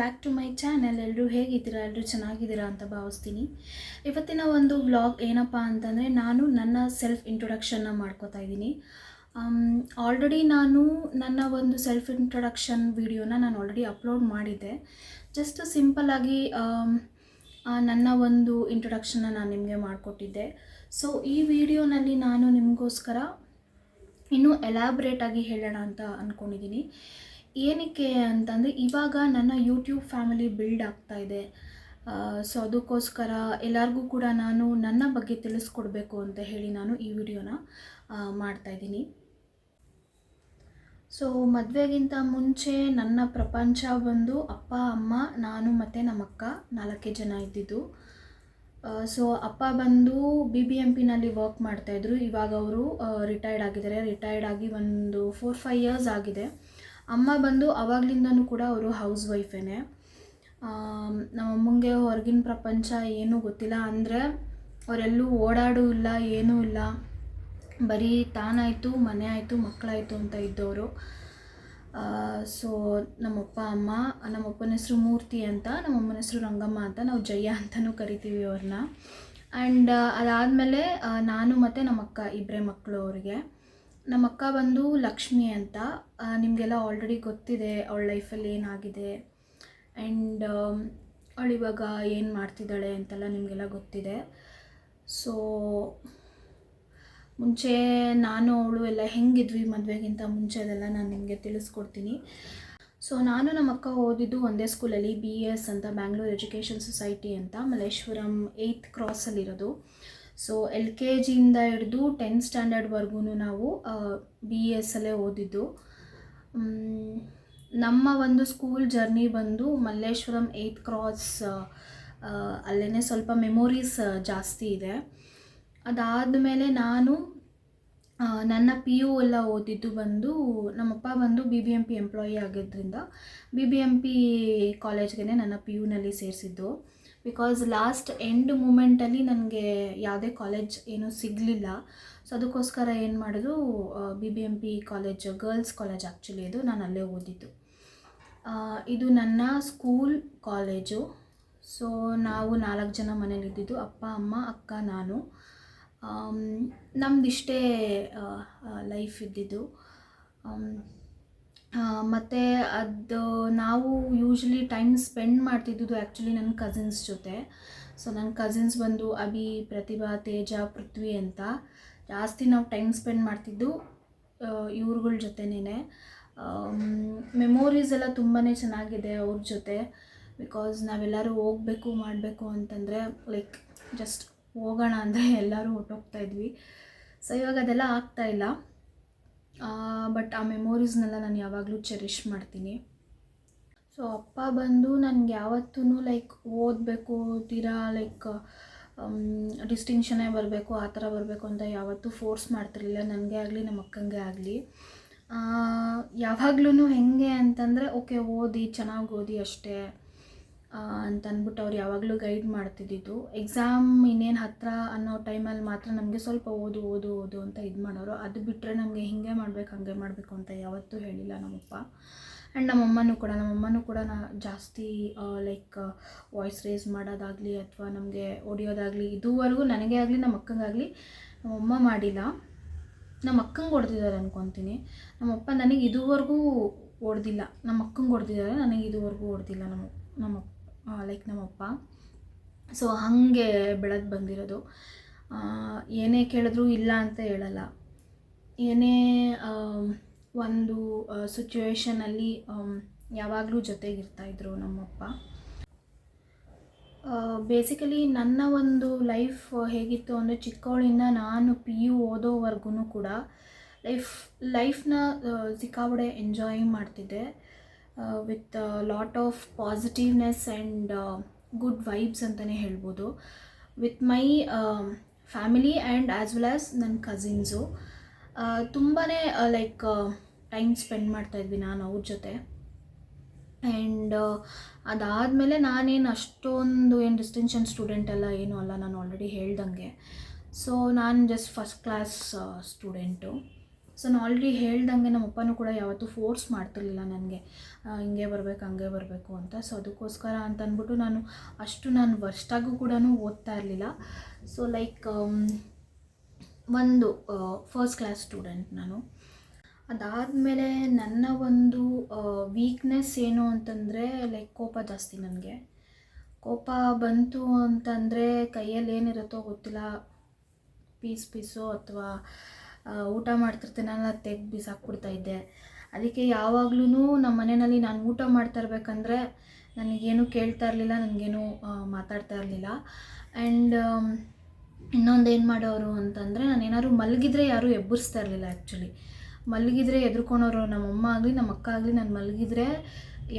Back to my channel ಎಲ್ಲರೂ ಹೇಗಿದ್ದೀರಾ? ಎಲ್ಲರೂ ಚೆನ್ನಾಗಿದ್ದೀರಾ ಅಂತ ಭಾವಿಸ್ತೀನಿ. ಇವತ್ತಿನ ಒಂದು ವ್ಲಾಗ್ ಏನಪ್ಪ ಅಂತಂದರೆ ನಾನು ನನ್ನ ಸೆಲ್ಫ್ ಇಂಟ್ರೊಡಕ್ಷನ್ನ ಮಾಡ್ಕೋತಾ ಇದ್ದೀನಿ. ಆಲ್ರೆಡಿ ನಾನು ನನ್ನ ಒಂದು ಸೆಲ್ಫ್ ಇಂಟ್ರೊಡಕ್ಷನ್ ವಿಡಿಯೋನ ನಾನು ಆಲ್ರೆಡಿ ಅಪ್ಲೋಡ್ ಮಾಡಿದ್ದೆ. ಜಸ್ಟ್ ಸಿಂಪಲ್ಲಾಗಿ ನನ್ನ ಒಂದು ಇಂಟ್ರೊಡಕ್ಷನ್ನ ನಾನು ನಿಮಗೆ ಮಾಡಿಕೊಟ್ಟಿದ್ದೆ. ಸೊ ಈ ವಿಡಿಯೋನಲ್ಲಿ ನಾನು ನಿಮಗೋಸ್ಕರ ಇನ್ನೂ ಎಲಾಬ್ರೇಟಾಗಿ ಹೇಳೋಣ ಅಂತ ಅಂದ್ಕೊಂಡಿದ್ದೀನಿ ಏನಕ್ಕೆ ಅಂತಂದರೆ ಇವಾಗ ನನ್ನ ಯೂಟ್ಯೂಬ್ ಫ್ಯಾಮಿಲಿ ಬಿಲ್ಡ್ ಆಗ್ತಾ ಇದೆ. ಸೊ ಅದಕ್ಕೋಸ್ಕರ ಎಲ್ಲರಿಗೂ ಕೂಡ ನಾನು ನನ್ನ ಬಗ್ಗೆ ತಿಳಿಸ್ಕೊಡ್ಬೇಕು ಅಂತ ಹೇಳಿ ನಾನು ಈ ವಿಡಿಯೋನ ಮಾಡ್ತಾಯಿದ್ದೀನಿ ಸೊ ಮದುವೆಗಿಂತ ಮುಂಚೆ ನನ್ನ ಪ್ರಪಂಚ ಬಂದು ಅಪ್ಪ, ಅಮ್ಮ, ನಾನು ಮತ್ತು ನಮ್ಮ ಅಕ್ಕ ನಾಲ್ಕೇ ಜನ ಇದ್ದಿದ್ದು. ಸೊ ಅಪ್ಪ ಬಂದು ಬಿ ಬಿ ಎಂ ಪಿನಲ್ಲಿ ವರ್ಕ್ ಮಾಡ್ತಾಯಿದ್ರು ಇವಾಗ ಅವರು ರಿಟೈರ್ಡ್ ಆಗಿದ್ದಾರೆ. ರಿಟೈರ್ಡ್ ಆಗಿ ಒಂದು ಫೋರ್ ಫೈವ್ ಇಯರ್ಸ್ ಆಗಿದೆ. ಅಮ್ಮ ಬಂದು ಆವಾಗ್ಲಿಂದನೂ ಕೂಡ ಅವರು ಹೌಸ್ ವೈಫೇನೆ ನಮ್ಮ ಅಮ್ಮಂಗೆ ಹೊರಗಿನ ಪ್ರಪಂಚ ಏನೂ ಗೊತ್ತಿಲ್ಲ. ಅಂದರೆ ಅವರೆಲ್ಲೂ ಓಡಾಡೂ ಇಲ್ಲ, ಏನೂ ಇಲ್ಲ. ಬರೀ ತಾನಾಯಿತು ಮನೆ ಆಯಿತು ಮಕ್ಕಳಾಯಿತು ಅಂತ ಇದ್ದವರು. ಸೊ ನಮ್ಮಪ್ಪ, ಅಮ್ಮ, ನಮ್ಮಪ್ಪನ ಹೆಸರು ಮೂರ್ತಿ ಅಂತ, ನಮ್ಮಮ್ಮನ ಹೆಸರು ರಂಗಮ್ಮ ಅಂತ ನಾವು ಜಯ ಅಂತಲೂ ಕರಿತೀವಿ ಅವ್ರನ್ನ. ಆ್ಯಂಡ್ ಅದಾದಮೇಲೆ ನಾನು ಮತ್ತು ನಮ್ಮ ಅಕ್ಕ ಇಬ್ಬರೇ ಮಕ್ಕಳು ಅವರಿಗೆ. ನಮ್ಮ ಅಕ್ಕ ಬಂದು ಲಕ್ಷ್ಮಿ ಅಂತ. ನಿಮಗೆಲ್ಲ ಆಲ್ರೆಡಿ ಗೊತ್ತಿದೆ ಅವಳ ಲೈಫಲ್ಲಿ ಏನಾಗಿದೆ. ಆ್ಯಂಡ್ ಅವಳು ಇವಾಗ ಏನು ಮಾಡ್ತಿದ್ದಾಳೆ ಅಂತೆಲ್ಲ ನಿಮಗೆಲ್ಲ ಗೊತ್ತಿದೆ. ಸೊ ಮುಂಚೆ ನಾನು, ಅವಳು ಎಲ್ಲ ಹೆಂಗಿದ್ವಿ ಮದುವೆಗಿಂತ ಮುಂಚೆ ಅದೆಲ್ಲ ನಾನು ನಿಮಗೆ ತಿಳಿಸ್ಕೊಡ್ತೀನಿ. ಸೊ ನಾನು ನಮ್ಮ ಅಕ್ಕ ಓದಿದ್ದು ಒಂದೇ ಸ್ಕೂಲಲ್ಲಿ ಬಿ ಎಸ್ ಅಂತ ಬ್ಯಾಂಗ್ಳೂರ್ ಎಜುಕೇಷನ್ ಸೊಸೈಟಿ ಅಂತ, ಮಲ್ಲೇಶ್ವರಂ ಏಯ್ತ್ ಕ್ರಾಸಲ್ಲಿರೋದು ಸೊ ಎಲ್ ಕೆ ಜಿಯಿಂದ ಹಿಡಿದು ಟೆಂತ್ ಸ್ಟ್ಯಾಂಡರ್ಡ್ವರೆಗೂ ನಾವು ಬಿ ಎಸ್ ಅಲ್ಲೇ ಓದಿದ್ದು. ನಮ್ಮ ಒಂದು ಸ್ಕೂಲ್ ಜರ್ನಿ ಬಂದು ಮಲ್ಲೇಶ್ವರಂ ಏಯ್ತ್ ಕ್ರಾಸ್ ಅಲ್ಲೇ ಸ್ವಲ್ಪ ಮೆಮೊರೀಸ್ ಜಾಸ್ತಿ ಇದೆ. ಅದಾದಮೇಲೆ ನಾನು ನನ್ನ ಪಿ ಯು ಎಲ್ಲ ಓದಿದ್ದು ಬಂದು, ನಮ್ಮಪ್ಪ ಬಂದು B B M P employee ಆಗಿದ್ದರಿಂದ ಬಿ ಬಿ ಎಂ ಪಿ ಕಾಲೇಜ್ಗೆ ನನ್ನ ಪಿ ಯುನಲ್ಲಿ ಸೇರಿಸಿದ್ದು. ಬಿಕಾಸ್ ಲಾಸ್ಟ್ ಎಂಡ್ ಮೂಮೆಂಟಲ್ಲಿ ನನಗೆ ಯಾವುದೇ ಕಾಲೇಜ್ ಏನೂ ಸಿಗಲಿಲ್ಲ. ಸೊ ಅದಕ್ಕೋಸ್ಕರ ಏನು ಮಾಡಿದ್ರು B B M P college girls college actually ಅದು ನಾನು ಅಲ್ಲೇ ಓದಿದ್ದು. ಇದು ನನ್ನ ಸ್ಕೂಲ್ ಕಾಲೇಜು ಸೊ ನಾವು ನಾಲ್ಕು ಜನ ಮನೇಲಿದ್ದಿದ್ದು ಅಪ್ಪ, ಅಮ್ಮ, ಅಕ್ಕ, ನಾನು. ನಮ್ಮದಿಷ್ಟೇ ಲೈಫ್ ಇದ್ದಿದ್ದು. ಮತ್ತು ಅದು ನಾವು ಯೂಶ್ವಲಿ ಟೈಮ್ ಸ್ಪೆಂಡ್ ಮಾಡ್ತಿದ್ದುದು ಆ್ಯಕ್ಚುಲಿ ನನ್ನ ಕಸಿನ್ಸ್ ಜೊತೆ. ಸೊ ನನ್ನ ಕಸಿನ್ಸ್ ಬಂದು ಅಭಿ, ಪ್ರತಿಭಾ, ತೇಜ, ಪೃಥ್ವಿ ಅಂತ ಜಾಸ್ತಿ ನಾವು ಟೈಮ್ ಸ್ಪೆಂಡ್ ಮಾಡ್ತಿದ್ದು ಇವ್ರುಗಳ ಜೊತೆನೇ ಮೆಮೊರೀಸ್ ಎಲ್ಲ ತುಂಬಾ ಚೆನ್ನಾಗಿದೆ ಅವ್ರ ಜೊತೆ. ಬಿಕಾಸ್ ನಾವೆಲ್ಲರೂ ಹೋಗಬೇಕು, ಮಾಡಬೇಕು ಅಂತಂದರೆ ಲೈಕ್ ಜಸ್ಟ್ ಹೋಗೋಣ ಅಂದರೆ ಎಲ್ಲರೂ ಹೊಟ್ಟೋಗ್ತಾ ಇದ್ವಿ. ಸೊ ಇವಾಗ ಅದೆಲ್ಲ ಆಗ್ತಾಯಿಲ್ಲ ಬಟ್ ಆ ಮೆಮೊರೀಸ್ನೆಲ್ಲ ನಾನು ಯಾವಾಗಲೂ ಚೆರಿಶ್ ಮಾಡ್ತೀನಿ. ಸೊ ಅಪ್ಪ ಬಂದು ನನಗೆ ಯಾವತ್ತೂ ಲೈಕ್ ಓದಬೇಕು ತೀರಾ ಲೈಕ್ ಡಿಸ್ಟಿಂಕ್ಷನೇ ಬರಬೇಕು, ಆ ಥರ ಬರಬೇಕು ಅಂತ ಯಾವತ್ತೂ ಫೋರ್ಸ್ ಮಾಡ್ತಿರಲಿಲ್ಲ. ನನಗೆ ಆಗಲಿ ನಮ್ಮ ಅಕ್ಕಂಗೆ ಆಗಲಿ. ಯಾವಾಗ್ಲೂ ಹೆಂಗೆ ಅಂತಂದರೆ ಓಕೆ ಓದಿ, ಚೆನ್ನಾಗಿ ಓದಿ ಅಷ್ಟೇ. ಅಂತ ಅಂದ್ಬಿಟ್ಟು ಅವ್ರು ಯಾವಾಗಲೂ ಗೈಡ್ ಮಾಡ್ತಿದ್ದಿದ್ದು. ಎಕ್ಸಾಮ್ ಇನ್ನೇನು ಹತ್ತಿರ ಅನ್ನೋ ಟೈಮಲ್ಲಿ ಮಾತ್ರ ನಮಗೆ ಸ್ವಲ್ಪ ಓದು ಓದು ಓದು ಅಂತ ಇದು ಮಾಡೋರು. ಅದು ಬಿಟ್ಟರೆ ನಮಗೆ ಹಿಂಗೆ ಮಾಡಬೇಕು, ಹಂಗೆ ಮಾಡಬೇಕು ಅಂತ ಯಾವತ್ತೂ ಹೇಳಿಲ್ಲ ನಮ್ಮಪ್ಪ. ಆ್ಯಂಡ್ ನಮ್ಮಮ್ಮನೂ ಕೂಡ ನಮ್ಮಮ್ಮನೂ ಕೂಡ ನಾ ಜಾಸ್ತಿ ಲೈಕ್ ವಾಯ್ಸ್ ರೇಸ್ ಮಾಡೋದಾಗಲಿ ಅಥವಾ ನಮಗೆ ಹೊಡಿಯೋದಾಗಲಿ ಇದುವರೆಗೂ ನನಗೆ ಆಗಲಿ, ನಮ್ಮ ಅಕ್ಕಂಗಾಗಲಿ ನಮ್ಮಮ್ಮ ಮಾಡಿಲ್ಲ. ನಮ್ಮ ಅಕ್ಕಂಗೆ ಹೊಡೆದಿದ್ದಾರೆ ಅನ್ಕೊತೀನಿ. ನಮ್ಮಪ್ಪ ನನಗೆ ಇದುವರೆಗೂ ಹೊಡೆದಿಲ್ಲ ನಮ್ಮ ಅಕ್ಕಂಗೆ ಹೊಡೆದಿದ್ದಾರೆ, ನನಗೆ ಇದುವರೆಗೂ ಹೊಡೆದಿಲ್ಲ ನಮ್ಮ ನಮ್ಮ ಲೈಕ್ ನಮ್ಮಪ್ಪ. ಸೊ ಹಾಗೆ ಬೆಳೆದು ಬಂದಿರೋದು. ಏನೇ ಕೇಳಿದ್ರು ಇಲ್ಲ ಅಂತ ಹೇಳಲ್ಲ. ಏನೇ ಒಂದು ಸಿಚುವೇಶನಲ್ಲಿ ಯಾವಾಗಲೂ ಜೊತೆಗಿರ್ತಾಯಿದ್ರು ನಮ್ಮಪ್ಪ. ಬೇಸಿಕಲಿ ನನ್ನ ಒಂದು ಲೈಫ್ ಹೇಗಿತ್ತು ಅಂದರೆ ಚಿಕ್ಕವಳಿಂದ ನಾನು ಪಿ ಯು ಓದೋವರೆಗೂ ಕೂಡ ಲೈಫ್ ಲೈಫ್ನ ಸಿಕ್ಕಾಬಡೆ ಎಂಜಾಯ್ ಮಾಡ್ತಿದ್ದೆ. With lot of positiveness and good vibes ಅಂತಲೇ ಹೇಳ್ಬೋದು. With my family and as well as ನನ್ನ ಕಸಿನ್ಸು ತುಂಬಾ ಲೈಕ್ ಟೈಮ್ ಸ್ಪೆಂಡ್ ಮಾಡ್ತಾಯಿದ್ವಿ ನಾನು ಅವ್ರ ಜೊತೆ. ಆ್ಯಂಡ್ ಅದಾದಮೇಲೆ ನಾನೇನು ಅಷ್ಟೊಂದು ಏನು ಡಿಸ್ಟಿಂಕ್ಷನ್ ಸ್ಟೂಡೆಂಟ್ ಎಲ್ಲ ಏನೂ ಅಲ್ಲ, ನಾನು ಆಲ್ರೆಡಿ ಹೇಳ್ದಂಗೆ. ಸೊ ನಾನು just first class student so ನಾನು ಆಲ್ರೆಡಿ ಹೇಳ್ದಂಗೆ ನಮ್ಮ ಅಪ್ಪನೂ ಕೂಡ ಯಾವತ್ತೂ ಫೋರ್ಸ್ ಮಾಡ್ತಿರ್ಲಿಲ್ಲ ನನಗೆ. ಹಿಂಗೆ ಬರಬೇಕು, ಹಂಗೆ ಬರಬೇಕು ಅಂತ. ಸೊ ಅದಕ್ಕೋಸ್ಕರ ಅಂತ ಅಂದ್ಬಿಟ್ಟು ನಾನು ಅಷ್ಟು ನಾನು ವರ್ಷಾಗೂ ಕೂಡ ಓದ್ತಾ ಇರಲಿಲ್ಲ. ಸೊ ಲೈಕ್ ಒಂದು ಫಸ್ಟ್ ಕ್ಲಾಸ್ ಸ್ಟೂಡೆಂಟ್ ನಾನು. ಅದಾದಮೇಲೆ ನನ್ನ ಒಂದು ವೀಕ್ನೆಸ್ ಏನು ಅಂತಂದರೆ ಲೈಕ್ ಕೋಪ ಜಾಸ್ತಿ ನನಗೆ. ಕೋಪ ಬಂತು ಅಂತಂದರೆ ಕೈಯಲ್ಲಿ ಏನಿರುತ್ತೋ ಗೊತ್ತಿಲ್ಲ. ಪೀಸ್ ಪೀಸು ಅಥವಾ ಊಟ ಮಾಡ್ತಿರ್ತೀನಲ್ಲ ತೆಗ್ದು ಬಿಸಾಕ್ಬಿಡ್ತಾ ಇದ್ದೆ ಅದಕ್ಕೆ ಯಾವಾಗ್ಲೂ ನಮ್ಮ ಮನೆಯಲ್ಲಿ ನಾನು ಊಟ ಮಾಡ್ತಾ ಇರಬೇಕಂದ್ರೆ ನನಗೇನು ಕೇಳ್ತಾ ಇರಲಿಲ್ಲ, ನನಗೇನು ಮಾತಾಡ್ತಾ ಇರಲಿಲ್ಲ. ಆ್ಯಂಡ್ ಇನ್ನೊಂದು ಏನು ಮಾಡೋರು ಅಂತಂದರೆ ನಾನು ಏನಾದ್ರು ಮಲಗಿದ್ರೆ ಯಾರೂ ಎಬ್ಬರಿಸ್ತಾ ಇರಲಿಲ್ಲ ಆ್ಯಕ್ಚುಲಿ ಮಲಗಿದ್ರೆ ಎದ್ರುಕೊಳೋರು ನಮ್ಮಮ್ಮ ಆಗಲಿ, ನಮ್ಮ ಅಕ್ಕ ಆಗಲಿ, ನಾನು ಮಲಗಿದ್ರೆ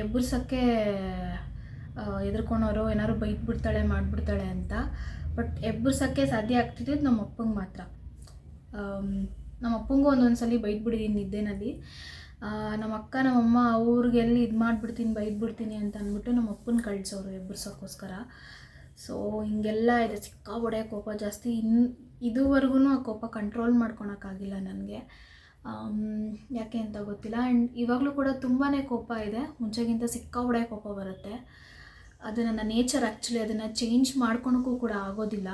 ಎಬ್ಬರ್ಸೋಕ್ಕೆ ಎದ್ರುಕೊಳೋರು ಏನಾದ್ರು ಬೈದ್ಬಿಡ್ತಾಳೆ, ಮಾಡಿಬಿಡ್ತಾಳೆ ಅಂತ. ಬಟ್ ಎಬ್ಬರ್ಸೋಕ್ಕೆ ಸಾಧ್ಯ ಆಗ್ತಿದ್ದು ನಮ್ಮ ಅಪ್ಪಂಗೆ ಮಾತ್ರ. ನಮ್ಮ ಅಪ್ಪಂಗೂ ಒಂದೊಂದು ಸಲ ಬೈದ್ಬಿಟ್ಟಿದ್ದೀನಿ ನಿದ್ದೆನಲ್ಲಿ. ನಮ್ಮ ಅಕ್ಕ ನಮ್ಮಮ್ಮ ಅವ್ರಿಗೆಲ್ಲಿ ಇದು ಮಾಡಿಬಿಡ್ತೀನಿ, ಬೈದ್ಬಿಡ್ತೀನಿ ಅಂತ ಅಂದ್ಬಿಟ್ಟು ನಮ್ಮ ಅಪ್ಪನ ಕಳ್ಸೋರು ಎಬ್ಬರ್ಸೋಕ್ಕೋಸ್ಕರ ಸೊ ಹಿಂಗೆಲ್ಲ ಇದೆ. ಸಿಕ್ಕಾಬಡೆ ಕೋಪ ಜಾಸ್ತಿ. ಇನ್ ಇದುವರೆಗೂ ಆ ಕೋಪ ಕಂಟ್ರೋಲ್ ಮಾಡ್ಕೊಳಕ್ಕಾಗಿಲ್ಲ ನನಗೆ. ಯಾಕೆ ಅಂತ ಗೊತ್ತಿಲ್ಲ. ಆ್ಯಂಡ್ ಇವಾಗಲೂ ಕೂಡ ತುಂಬಾ ಕೋಪ ಇದೆ. ಮುಂಚೆಗಿಂತ ಸಿಕ್ಕಾಬಡೆ ಕೋಪ ಬರುತ್ತೆ. ಅದು ನನ್ನ ನೇಚರ್ ಆ್ಯಕ್ಚುಲಿ ಅದನ್ನು ಚೇಂಜ್ ಮಾಡ್ಕೊಳಕ್ಕೂ ಕೂಡ ಆಗೋದಿಲ್ಲ.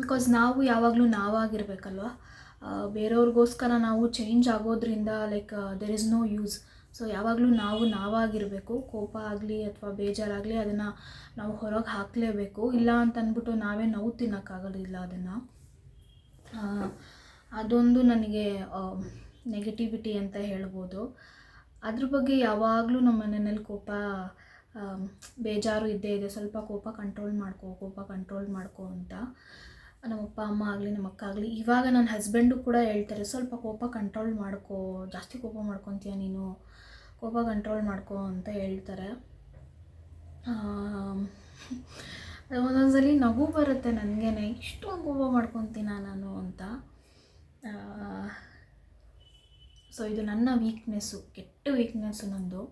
ಬಿಕಾಸ್ ನಾವು ಯಾವಾಗಲೂ ನಾವಾಗಿರ್ಬೇಕಲ್ವ? ಬೇರೆಯವ್ರಿಗೋಸ್ಕರ ನಾವು ಚೇಂಜ್ ಆಗೋದ್ರಿಂದ like there is no use so ಯಾವಾಗಲೂ ನಾವು ನಾವಾಗಿರಬೇಕು. ಕೋಪ ಆಗಲಿ ಅಥವಾ ಬೇಜಾರಾಗಲಿ ಅದನ್ನು ನಾವು ಹೊರಗೆ ಹಾಕಲೇಬೇಕು. ಇಲ್ಲ ಅಂತ ಅಂದ್ಬಿಟ್ಟು ನಾವೇ ನೋವು ತಿನ್ನೋಕ್ಕಾಗೋದಿಲ್ಲ ಅದನ್ನು. ಅದೊಂದು ನನಗೆ ನೆಗೆಟಿವಿಟಿ ಅಂತ ಹೇಳ್ಬೋದು. ಅದ್ರ ಬಗ್ಗೆ ಯಾವಾಗಲೂ ನಮ್ಮ ಮನೆಯಲ್ಲಿ ಕೋಪ ಬೇಜಾರು ಇದ್ದೇ ಇದೆ. ಸ್ವಲ್ಪ ಕೋಪ ಕಂಟ್ರೋಲ್ ಮಾಡ್ಕೋ, ಕೋಪ ಕಂಟ್ರೋಲ್ ಮಾಡ್ಕೋ ಅಂತ. ನಮ್ಮ ಅಪ್ಪ ಅಮ್ಮ ಆಗಲಿ, ನಮ್ಮ ಅಕ್ಕ ಆಗಲಿ, ಇವಾಗ ನನ್ನ ಹಸ್ಬೆಂಡು ಕೂಡ ಹೇಳ್ತಾರೆ, ಸ್ವಲ್ಪ ಕೋಪ ಕಂಟ್ರೋಲ್ ಮಾಡ್ಕೋ, ಜಾಸ್ತಿ ಕೋಪ ಮಾಡ್ಕೊತೀಯ ನೀನು? ಕೋಪ ಕಂಟ್ರೋಲ್ ಮಾಡ್ಕೋ, ಅಂತ ಹೇಳ್ತಾರೆ. ಒಂದೊಂದು ಒಂದೊಂದ್ಸಲಿ ನಗು ಬರುತ್ತೆ ನನಗೇನೆ, ಇಷ್ಟೊಂದು ಕೋಪ ಮಾಡ್ಕೊತೀನ ನಾನು? ಅಂತ. ಸೊ ಇದು ನನ್ನ ವೀಕ್ನೆಸ್ಸು ಕೆಟ್ಟ ವೀಕ್ನೆಸ್ಸು ನಂದು.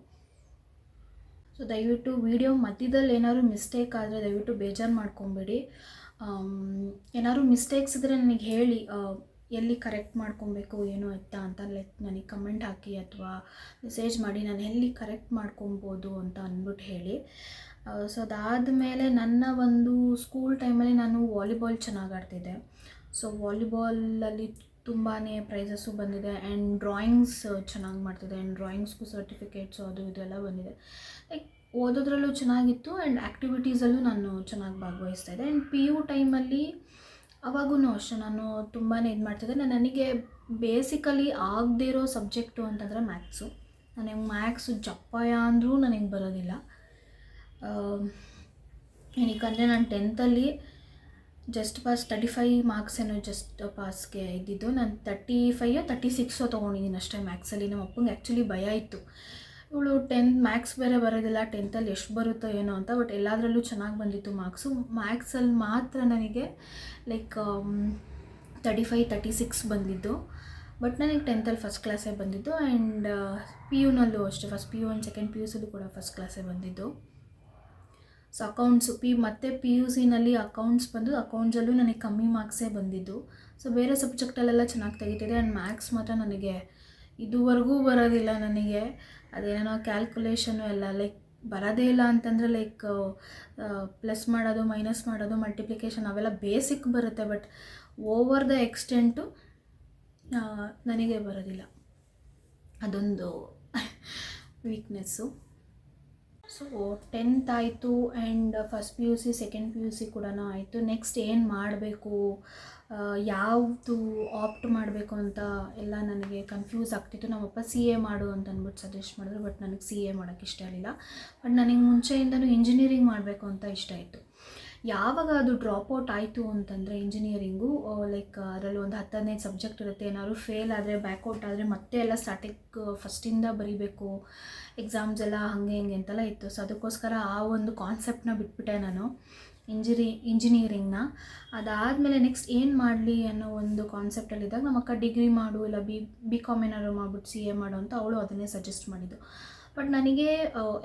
ಸೊ ದಯವಿಟ್ಟು ವಿಡಿಯೋ ಮಧ್ಯದಲ್ಲಿ ಏನಾದ್ರು ಮಿಸ್ಟೇಕ್ ಆದರೆ ದಯವಿಟ್ಟು ಬೇಜಾರು ಮಾಡ್ಕೊಬೇಡಿ. ಏನಾದ್ರು ಮಿಸ್ಟೇಕ್ಸ್ ಇದ್ದರೆ ನನಗೆ ಹೇಳಿ ಎಲ್ಲಿ ಕರೆಕ್ಟ್ ಮಾಡ್ಕೊಬೇಕು, ಏನು ಎತ್ತ ಅಂತ ಲೈಕ್ ನನಗೆ ಕಮೆಂಟ್ ಹಾಕಿ ಅಥವಾ ಮೆಸೇಜ್ ಮಾಡಿ ನಾನು ಎಲ್ಲಿ ಕರೆಕ್ಟ್ ಮಾಡ್ಕೊಬೋದು ಅಂತ ಅಂದ್ಬಿಟ್ಟು ಹೇಳಿ. ಸೊ ಅದಾದಮೇಲೆ ನನ್ನ ಒಂದು ಸ್ಕೂಲ್ ಟೈಮಲ್ಲಿ ನಾನು ವಾಲಿಬಾಲ್ ಚೆನ್ನಾಗಿ ಆಡ್ತಿದ್ದೆ. ಸೊ ವಾಲಿಬಾಲಲ್ಲಿ ತುಂಬಾ ಪ್ರೈಸಸ್ಸು ಬಂದಿದೆ ಆ್ಯಂಡ್ ಡ್ರಾಯಿಂಗ್ಸ್ ಚೆನ್ನಾಗಿ ಮಾಡ್ತಿದ್ದೆ. ಆ್ಯಂಡ್ ಡ್ರಾಯಿಂಗ್ಸ್ಗೂ ಸರ್ಟಿಫಿಕೇಟ್ಸು ಅದು ಇದೆಲ್ಲ ಬಂದಿದೆ. ಲೈಕ್ ಓದೋದ್ರಲ್ಲೂ ಚೆನ್ನಾಗಿತ್ತು ಆ್ಯಂಡ್ ಆ್ಯಕ್ಟಿವಿಟೀಸಲ್ಲೂ ನಾನು ಚೆನ್ನಾಗಿ ಭಾಗವಹಿಸ್ತಾ ಇದ್ದೆ. ಆ್ಯಂಡ್ ಪಿ ಯು ಟೈಮಲ್ಲಿ ಅವಾಗೂ ಅಷ್ಟೆ, ನಾನು ತುಂಬಾ ಇದು ಮಾಡ್ತಿದ್ದೆ ನಾನು ನನಗೆ ಬೇಸಿಕಲಿ ಆಗದೇ ಇರೋ ಸಬ್ಜೆಕ್ಟು ಅಂತಂದರೆ ಮ್ಯಾಥ್ಸು ನನಗೆ ಮ್ಯಾಥ್ಸು ಜಪ್ಪಾಯ ಅಂದರೂ ನನಗೆ ಬರೋದಿಲ್ಲ. ಏನಕ್ಕಂದರೆ ನಾನು ಟೆಂತಲ್ಲಿ just pass thirty five marks ಏನೋ ಜಸ್ಟ್ ಪಾಸ್ಗೆ ಇದ್ದಿದ್ದು. ನಾನು ತರ್ಟಿ ಫೈಯೋ ತರ್ಟಿ ಸಿಕ್ಸೋ ತೊಗೊಂಡಿದ್ದೀನಿ ಅಷ್ಟೇ ಮ್ಯಾಕ್ಸಲ್ಲಿ ನಮ್ಮ ಅಪ್ಪಂಗೆ ಆ್ಯಕ್ಚುಲಿ ಭಯ ಇತ್ತು. ಇವಳು ಟೆಂತ್ ಮ್ಯಾಕ್ಸ್ ಬೇರೆ ಬರೋದಿಲ್ಲ ಟೆಂತಲ್ಲಿ ಎಷ್ಟು ಬರುತ್ತೋ ಏನೋ ಅಂತ ಬಟ್ ಎಲ್ಲದರಲ್ಲೂ ಚೆನ್ನಾಗಿ ಬಂದಿತ್ತು ಮಾರ್ಕ್ಸು ಮ್ಯಾಕ್ಸಲ್ಲಿ ಮಾತ್ರ ನನಗೆ like thirty five thirty six ಬಂದಿದ್ದು. ಬಟ್ ನನಗೆ ಟೆಂತಲ್ಲಿ ಫಸ್ಟ್ ಕ್ಲಾಸೇ ಬಂದಿದ್ದು ಆ್ಯಂಡ್ ಪಿ ಯುನಲ್ಲೂ ಅಷ್ಟೇ first P U and second P U ಸಿಲೂ ಕೂಡ ಫಸ್ಟ್ ಕ್ಲಾಸೇ ಬಂದಿದ್ದು. ಸೊ ಅಕೌಂಟ್ಸು ಪಿ ಮತ್ತು ಪಿ ಯು ಸಿನಲ್ಲಿ ಅಕೌಂಟ್ಸ್ ಬಂದು ಅಕೌಂಟ್ಸಲ್ಲೂ ನನಗೆ ಕಮ್ಮಿ ಮಾರ್ಕ್ಸೇ ಬಂದಿದ್ದು. ಸೊ ಬೇರೆ ಸಬ್ಜೆಕ್ಟಲ್ಲೆಲ್ಲ ಚೆನ್ನಾಗಿ ತೆಗಿತಿದೆ ಆ್ಯಂಡ್ ಮ್ಯಾಥ್ಸ್ ಮಾತ್ರ ನನಗೆ ಇದುವರೆಗೂ ಬರೋದಿಲ್ಲ ನನಗೆ. ಅದೇನೋ ಕ್ಯಾಲ್ಕುಲೇಷನು ಎಲ್ಲ ಲೈಕ್ ಬರೋದೇ ಇಲ್ಲ ಅಂತಂದರೆ ಲೈಕ್ ಪ್ಲಸ್ ಮಾಡೋದು ಮೈನಸ್ ಮಾಡೋದು ಮಲ್ಟಿಪ್ಲಿಕೇಶನ್ ಅವೆಲ್ಲ ಬೇಸಿಕ್ ಬರುತ್ತೆ ಬಟ್ ಓವರ್ ದ ಎಕ್ಸ್ಟೆಂಟು ನನಗೆ ಬರೋದಿಲ್ಲ. ಅದೊಂದು ವೀಕ್ನೆಸ್ಸು ಸೊ ಟೆಂತ್ ಆಯಿತು and first P U C second P U C ಕೂಡ ಆಯಿತು. ನೆಕ್ಸ್ಟ್ ಏನು ಮಾಡಬೇಕು? ಯಾವುದು ಆಪ್ಟ್ ಮಾಡಬೇಕು ಅಂತ ಎಲ್ಲ ನನಗೆ ಕನ್ಫ್ಯೂಸ್ ಆಗ್ತಿತ್ತು. ನಮ್ಮಪ್ಪ ಸಿ ಎ ಮಾಡು ಅಂತ ಅಂದ್ಬಿಟ್ಟು ಸಜೆಸ್ಟ್ ಮಾಡಿದ್ರು ಬಟ್ ನನಗೆ ಸಿ ಎ ಮಾಡೋಕ್ಕೆ ಇಷ್ಟ ಇರಲಿಲ್ಲ. ಬಟ್ ನನಗೆ ಮುಂಚೆಯಿಂದನೂ ಇಂಜಿನಿಯರಿಂಗ್ ಮಾಡಬೇಕು ಅಂತ ಇಷ್ಟ ಇತ್ತು. ಯಾವಾಗ ಅದು ಡ್ರಾಪ್ ಔಟ್ ಆಯಿತು ಅಂತಂದರೆ ಇಂಜಿನಿಯರಿಂಗು ಲೈಕ್ ಅದರಲ್ಲಿ ಒಂದು ಹತ್ತನೇ ಸಬ್ಜೆಕ್ಟ್ ಇರುತ್ತೆ, ಏನಾದ್ರು ಫೇಲ್ ಆದರೆ ಬ್ಯಾಕ್ಔಟ್ ಆದರೆ ಮತ್ತೆ ಎಲ್ಲ ಸ್ಟಾರ್ಟಿಂಗ್ ಫಸ್ಟಿಂದ ಬರೀಬೇಕು. ಎಕ್ಸಾಮ್ಸ್ ಎಲ್ಲ ಹಾಗೆ ಹಿಂಗೆ ಅಂತೆಲ್ಲ ಇತ್ತು. ಸೊ ಅದಕ್ಕೋಸ್ಕರ ಆ ಒಂದು ಕಾನ್ಸೆಪ್ಟನ್ನ ಬಿಟ್ಬಿಟ್ಟೆ ನಾನು ಇಂಜಿರಿ ಇಂಜಿನಿಯರಿಂಗ್ನ ಅದಾದಮೇಲೆ ನೆಕ್ಸ್ಟ್ ಏನು ಮಾಡಲಿ ಅನ್ನೋ ಒಂದು ಕಾನ್ಸೆಪ್ಟಲ್ಲಿದ್ದಾಗ ನಮ್ಮ ಅಕ್ಕ ಡಿಗ್ರಿ ಮಾಡು, ಇಲ್ಲ ಬಿ ಬಿ ಕಾಮ್ ಏನಾದ್ರು ಮಾಡ್ಬಿಟ್ಟು ಸಿ ಎ ಮಾಡು ಅಂತ ಅವಳು ಅದನ್ನೇ ಸಜೆಸ್ಟ್ ಮಾಡಿದ್ದು. ಬಟ್ ನನಗೆ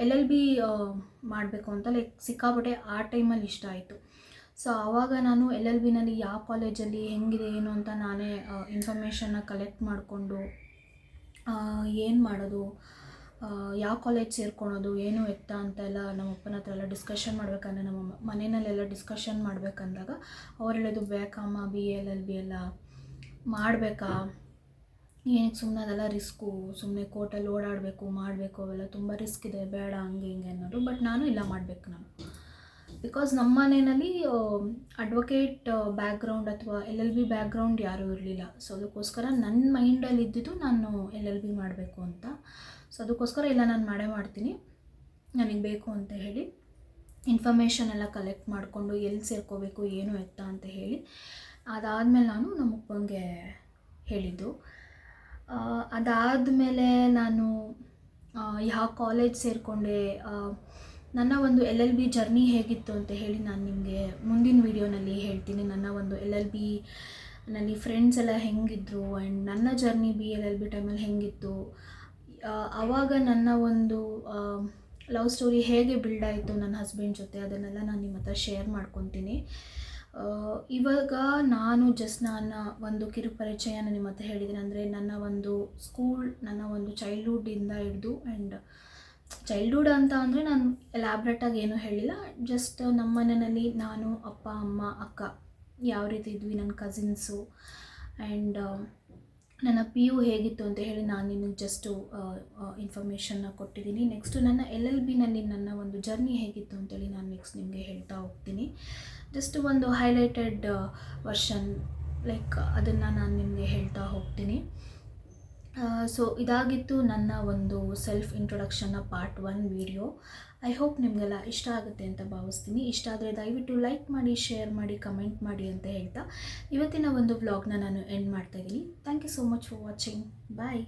ಎಲ್ ಎಲ್ ಬಿ ಮಾಡಬೇಕು ಅಂತ ಲೈಕ್ ಸಿಕ್ಕಾಪಟ್ಟೆ ಆ ಟೈಮಲ್ಲಿ ಇಷ್ಟ ಆಯಿತು. ಸೊ ಆವಾಗ ನಾನು ಎಲ್ ಎಲ್ ಬಿನಲ್ಲಿ ಯಾವ ಕಾಲೇಜಲ್ಲಿ ಹೆಂಗಿದೆ, ಏನು ಅಂತ ನಾನೇ ಇನ್ಫಾರ್ಮೇಷನ್ನ ಕಲೆಕ್ಟ್ ಮಾಡಿಕೊಂಡು ಏನು ಮಾಡೋದು ಯಾವ ಕಾಲೇಜ್ ಸೇರ್ಕೊಳೋದು, ಏನು ಎತ್ತ ಅಂತೆಲ್ಲ ನಮ್ಮ ಅಪ್ಪನ ಹತ್ರ ಎಲ್ಲ ಡಿಸ್ಕಷನ್ ಮಾಡ್ಬೇಕಂದ್ರೆ, ನಮ್ಮ ಮನೆಯಲ್ಲೆಲ್ಲ ಡಿಸ್ಕಷನ್ ಮಾಡ್ಬೇಕಂದಾಗ, ಅವ್ರು ಹೇಳೋದು ಬೇಕಮ್ಮ ಬಿ ಎಲ್ ಎಲ್ ಬಿ ಎಲ್ಲ ಮಾಡಬೇಕಾ? ಏನಕ್ಕೆ ಸುಮ್ಮನೆ ಅದೆಲ್ಲ ರಿಸ್ಕು ಸುಮ್ಮನೆ ಕೋರ್ಟಲ್ಲಿ ಓಡಾಡಬೇಕು, ಮಾಡಬೇಕು, ಅವೆಲ್ಲ ತುಂಬ ರಿಸ್ಕ್ ಇದೆ, ಬೇಡ, ಹಂಗೆ, ಹಿಂಗೆ ಅನ್ನೋದು. ಬಟ್ ನಾನು ಇಲ್ಲ ಮಾಡಬೇಕು ನಾನು. ಬಿಕಾಸ್ ನಮ್ಮ ಮನೆಯಲ್ಲಿ ಅಡ್ವೊಕೇಟ್ ಬ್ಯಾಕ್ಗ್ರೌಂಡ್ ಅಥವಾ ಎಲ್ ಎಲ್ ಬಿ ಬ್ಯಾಕ್ಗ್ರೌಂಡ್ ಯಾರೂ ಇರಲಿಲ್ಲ. ಸೊ ಅದಕ್ಕೋಸ್ಕರ ನನ್ನ ಮೈಂಡಲ್ಲಿ ಇದ್ದಿದ್ದು ನಾನು ಎಲ್ ಎಲ್ ಬಿ ಮಾಡಬೇಕು ಅಂತ. ಸೊ ಅದಕ್ಕೋಸ್ಕರ ಇಲ್ಲ, ನಾನು ಮಾಡೇ ಮಾಡ್ತೀನಿ. ನನಗೆ ಬೇಕು ಅಂತ ಹೇಳಿ ಇನ್ಫಾರ್ಮೇಷನ್ ಎಲ್ಲ ಕಲೆಕ್ಟ್ ಮಾಡಿಕೊಂಡು ಎಲ್ಲಿ ಸೇರ್ಕೋಬೇಕು, ಏನು ಎತ್ತ ಅಂತ ಹೇಳಿ, ಅದಾದಮೇಲೆ ನಾನು ನಮ್ಮ ಅಪ್ಪಂಗೆ ಹೇಳಿದ್ದು. ಅದಾದಮೇಲೆ ನಾನು ಯಾವ ಕಾಲೇಜ್ ಸೇರಿಕೊಂಡೆ ನನ್ನ ಒಂದು ಎಲ್ ಎಲ್ ಬಿ ಜರ್ನಿ ಹೇಗಿತ್ತು ಅಂತ ಹೇಳಿ ನಾನು ನಿಮಗೆ ಮುಂದಿನ ವೀಡಿಯೋನಲ್ಲಿ ಹೇಳ್ತೀನಿ. ನನ್ನ ಒಂದು ಎಲ್ ಎಲ್ ಬಿ ನಲ್ಲಿ ಫ್ರೆಂಡ್ಸ್ ಎಲ್ಲ ಹೆಂಗಿದ್ರು ಆ್ಯಂಡ್ ನನ್ನ journey B L L B ಟೈಮಲ್ಲಿ ಹೆಂಗಿತ್ತು. ಆವಾಗ ನನ್ನ ಒಂದು ಲವ್ ಸ್ಟೋರಿ ಹೇಗೆ ಬಿಲ್ಡ್ ಆಯಿತು ನನ್ನ ಹಸ್ಬೆಂಡ್ ಜೊತೆ ಅದನ್ನೆಲ್ಲ ನಾನು ನಿಮ್ಮ ಹತ್ರ ಶೇರ್ ಮಾಡ್ಕೊತೀನಿ. ಇವಾಗ ನಾನು ಜಸ್ಟ್ ನನ್ನ ಒಂದು ಕಿರು ಪರಿಚಯನ ನಿಮ್ಮ ಹತ್ರ ಹೇಳಿದ್ದೀನಿ. ಅಂದರೆ ನನ್ನ ಒಂದು ಸ್ಕೂಲ್ ನನ್ನ ಒಂದು ಚೈಲ್ಡ್ಹುಡ್ಡಿಂದ ಹಿಡಿದು ಆ್ಯಂಡ್ ಚೈಲ್ಡ್ಹುಡ್ ಅಂತ ಅಂದರೆ ನಾನು ಎಲಾಬ್ರೇಟಾಗಿ ಏನೂ ಹೇಳಿಲ್ಲ. ಜಸ್ಟ್ ನಮ್ಮ ಮನೆಯಲ್ಲಿ ನಾನು ಅಪ್ಪ, ಅಮ್ಮ, ಅಕ್ಕ, ಯಾವ ರೀತಿ ಇದ್ವಿ, ನನ್ನ ಕಸಿನ್ಸು ಆ್ಯಂಡ್ ನನ್ನ ಪಿ ಯು ಹೇಗಿತ್ತು ಅಂತ ಹೇಳಿ ನಾನು ನಿಮಗೆ ಜಸ್ಟು ಇನ್ಫಾರ್ಮೇಷನ್ನ ಕೊಟ್ಟಿದ್ದೀನಿ. ನೆಕ್ಸ್ಟು ನನ್ನ ಎಲ್ ಎಲ್ ಬಿನಲ್ಲಿ ನನ್ನ ಒಂದು ಜರ್ನಿ ಹೇಗಿತ್ತು ಅಂತೇಳಿ ನಾನು ನೆಕ್ಸ್ಟ್ ನಿಮಗೆ ಹೇಳ್ತಾ ಹೋಗ್ತೀನಿ. ಜಸ್ಟ್ ಒಂದು ಹೈಲೈಟೆಡ್ ವರ್ಷನ್ ಲೈಕ್ ಅದನ್ನು ನಾನು ನಿಮಗೆ ಹೇಳ್ತಾ ಹೋಗ್ತೀನಿ. ಸೊ ಇದಾಗಿತ್ತು ನನ್ನ ಒಂದು self ಇಂಟ್ರೊಡಕ್ಷನ್ನ part one video I hope ನಿಮಗೆಲ್ಲ ಇಷ್ಟ ಆಗುತ್ತೆ ಅಂತ ಭಾವಿಸ್ತೀನಿ. ಇಷ್ಟ ಆದರೆ ದಯವಿಟ್ಟು ಲೈಕ್ ಮಾಡಿ ಶೇರ್ ಮಾಡಿ ಕಮೆಂಟ್ ಮಾಡಿ ಅಂತ ಹೇಳ್ತಾ ಇವತ್ತಿನ ಒಂದು ವ್ಲಾಗ್ನ ನಾನು ಎಂಡ್ ಮಾಡ್ತಾಯಿದ್ದೀನಿ thank you so much for watching bye